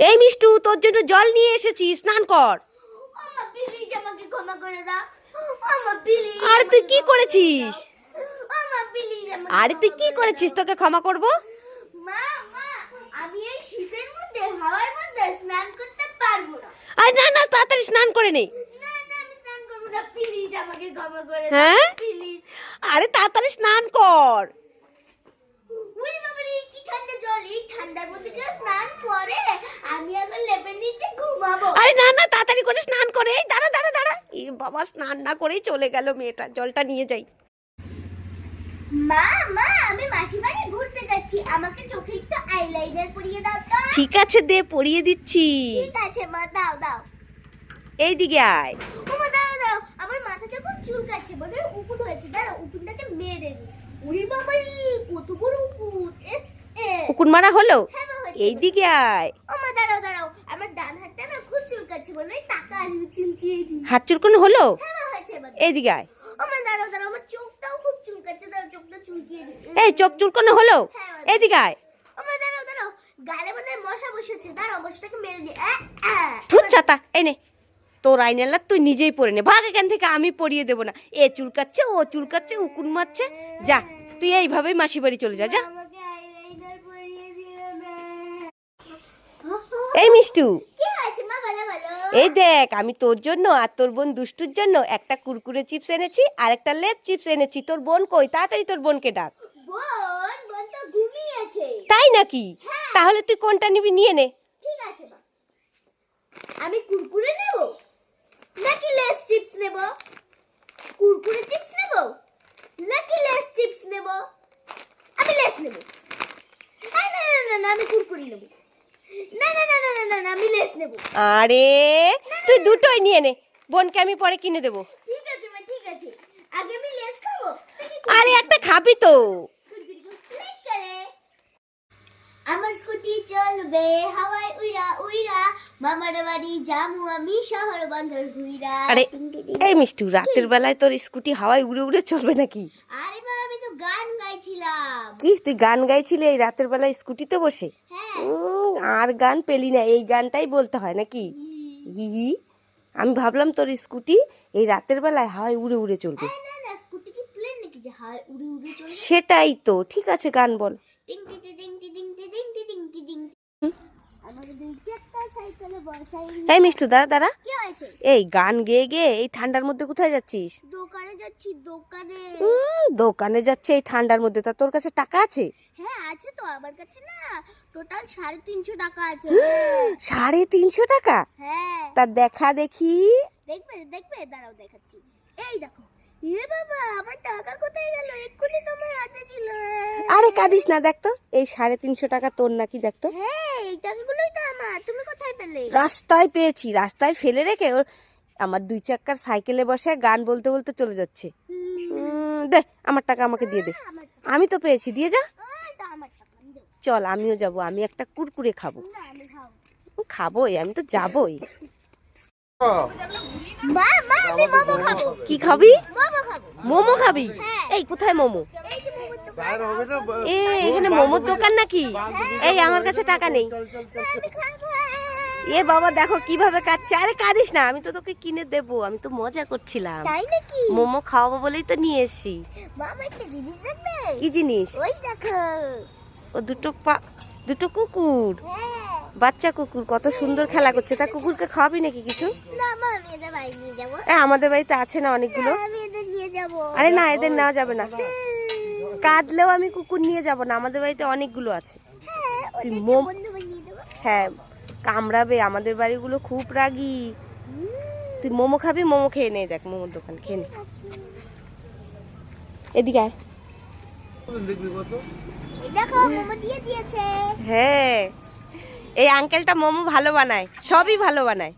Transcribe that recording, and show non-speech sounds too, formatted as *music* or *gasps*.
এই মিষ্টু তোর জন্য জল নিয়ে এসেছি স্নান কর। আর তুই কি করেছিস? আরে তুই কি করেছিস তোকে ক্ষমা করব? আরে না না তাড়াতাড়ি স্নান করে নেই হ্যাঁ? আরে তাড়াতাড়ি স্নান কর। ঠান্ডার মধ্যে কেউ স্নান করে আমি এখন লেপের নিচে ঘুমাবো। আরে না না তাড়াতাড়ি করে স্নান করে। এই দাঁড়া দাঁড়া দাঁড়া। এ বাবা স্নান না করেই চলে গেল মেয়েটা। জলটা নিয়ে যাই। মা মা আমি মাসি বাড়ি ঘুরতে যাচ্ছি। আমাকে চোখে একটু আইলাইনার পরিয়ে দাও তো। ঠিক আছে দে পরিয়ে দিচ্ছি। ঠিক আছে মা দাও দাও। এই দিকে আয়। ও মা দাও দাও আমার মাথাটা খুব চুলকাচ্ছে হয় উকুন হয়েছে। দাঁড়াও উকুনটাকে মেরে দিই। উড়ি বাবাই কত বড় উকুন। উকুন মারা হলো? হ্যাঁ এই দিকে আয়। ও মা দাঁড়াও দাঁড়াও। আমার ডান হাতটা না খুব চুলকাচ্ছে টাকা আসবে চুলকিয়ে দিই। হাত চুলকুন হলো? হ্যাঁ মা হয়েছে এবার। এই দিকে আয়। ও দাঁড়াও দাঁড়াও আমার চোখটাও খুব চুলকাচ্ছে দাঁড়াও চোখটা চুলকিয়ে দিই। এই চোখ চুলকুন হলো? হ্যাঁ, আয়। ও দাঁড়াও দাঁড়াও। গালে মনে মশা বসেছে। দাঁড়াও মশাটাকে মেরে দিই। আ, আ। ধুর ছাতা এই নে। তোর তুই নিজেই পরে নে। ভাগ এখান থেকে আমি পরিয়ে দেবো না। এ চুলকাচ্ছে ও চুলকাচ্ছে উকুন মারছে। যা তুই এইভাবেই মাসি বাড়ি চলে যা যা। এই মিষ্টু। এই দেখ আমি তোর জন্য আর তোর বোন দুষ্টুর জন্য একটা কুরকুরে চিপস এনেছি আর একটা লেজ চিপস এনেছি। তোর বোন কই? তাড়াতাড়ি তোর বোনকে ডাক। তাই নাকি? তাহলে তুই কোনটা নিবি নিয়ে নে। ঠিক আছে আমি কুরকুরে নেব? নাকি লেস চিপস নেব কুরকুরে চিপস নেব নাকি লেস চিপস নেব আমি লেস নেব আ, না না না না আমি কুরকুরে নেব না না না না না, না না আমি লেস নেব। আরে তুই দুটোই নিয়ে নে বোনকে আমি পরে কিনে দেবো। ঠিক আছে মা ঠিক আছে। আগে আমি লেস খাব আরে একটা খাবি তো। আমার স্কুটি চলবে হাওয়ায় উইরা উইরা। মামার বাড়ি জামু আমি শহর বন্দর ঘুইরা। আরে। এই মিষ্টু রাতের বেলায় তোর স্কুটি হাওয়ায় উড়ে উড়ে চলবে নাকি? আরে মা আমি তো গান গাইছিলাম। কি তুই গান গাইছিলি এই রাতের বেলায় স্কুটিতে বসে? হ্যাঁ। আর গান পেলি না এই গানটাই বলতে হয় নাকি হি হি আমি ভাবলাম তোর স্কুটি এই রাতের বেলায় হাওয়ায় উড়ে উড়ে চলবে সেটাই তো ঠিক আছে গান বল এই মিষ্টু দাঁড়া দাঁড়া এই গান গেয়ে গেয়ে এই ঠান্ডার মধ্যে কোথায় যাচ্ছিস যাচ্ছি দোকানে। দোকানে যাচ্ছে এই ঠান্ডার মধ্যে। তা তোর কাছে টাকা আছে? হ্যাঁ আছে তো। আমার কাছে না টোটাল সাড়ে তিনশো টাকা আছে। *gasps* সাড়ে তিনশো টাকা? হ্যাঁ। তা দেখা দেখি। দেখবে দেখবে? দাঁড়াও দেখাচ্ছি। এই দেখো। এ বাবা আমার টাকা কোথায় গেল? এক্ষুনি তোমার হাতে ছিল। আরে কাঁদিস না দেখতো এই সাড়ে তিনশো টাকা তোর নাকি দেখতো হ্যাঁ এই টাকাগুলোই তো আমার। তুমি কোথায় পেলে? রাস্তায় পেয়েছি। রাস্তায় ফেলে রেখে ওর আমার দুই চাকার সাইকেলে বসে গান বলতে বলতে চলে যাচ্ছে। দে আমার টাকা আমাকে দিয়ে দে। আমি তো পেয়েছি দিয়ে যা। চল আমিও যাব আমি একটা কুরকুরে খাব। খাব খাবোই আমি তো যাবই। মা মা আমি মোমো খাব। কি খাবি? মোমো খাবি। হ্যাঁ। এই কোথায় মোমো? এখানে মোমোর দোকান নাকি? এই আমার কাছে টাকা নেই। আমি খাব। এ বাবা দেখো কীভাবে কাটছে। আরে কাঁদিস না আমি তো তোকে কিনে দেবো আমি তো মজা করছিলাম। তাই নাকি? মোমো খাওয়াবো বলেই তো নিয়ে এসছি। মামা একটা জিনিস দেখবে কি জিনিস? ওই দেখো। ও দুটো পা দুটো কুকুর। হ্যাঁ। বাচ্চা কুকুর কত সুন্দর খেলা করছে। তা কুকুরকে খাওয়াবি নাকি কিছু? না মা আমি এদের বাড়ি নিয়ে যাব। এ, আমাদের বাড়িতে আছে না অনেকগুলো? আমি এদের নিয়ে যাব। আরে না এদের নেওয়া যাবে না। কাঁদলেও আমি কুকুর নিয়ে যাব না আমাদের বাড়িতে অনেকগুলো আছে। হ্যাঁ তুই মোম- বন্ধু বানিয়ে দেবো। হ্যাঁ কামড়াবে আমাদের বাড়িগুলো খুব রাগি। তুই মোমো খাবি? মোমো খেয়ে নে দেখ মোমোর দোকান খেয়ে নে। এদিকে আয়। হ্যাঁ। এই আঙ্কেলটা মোমো ভালো বানায় সবই ভালো বানায়।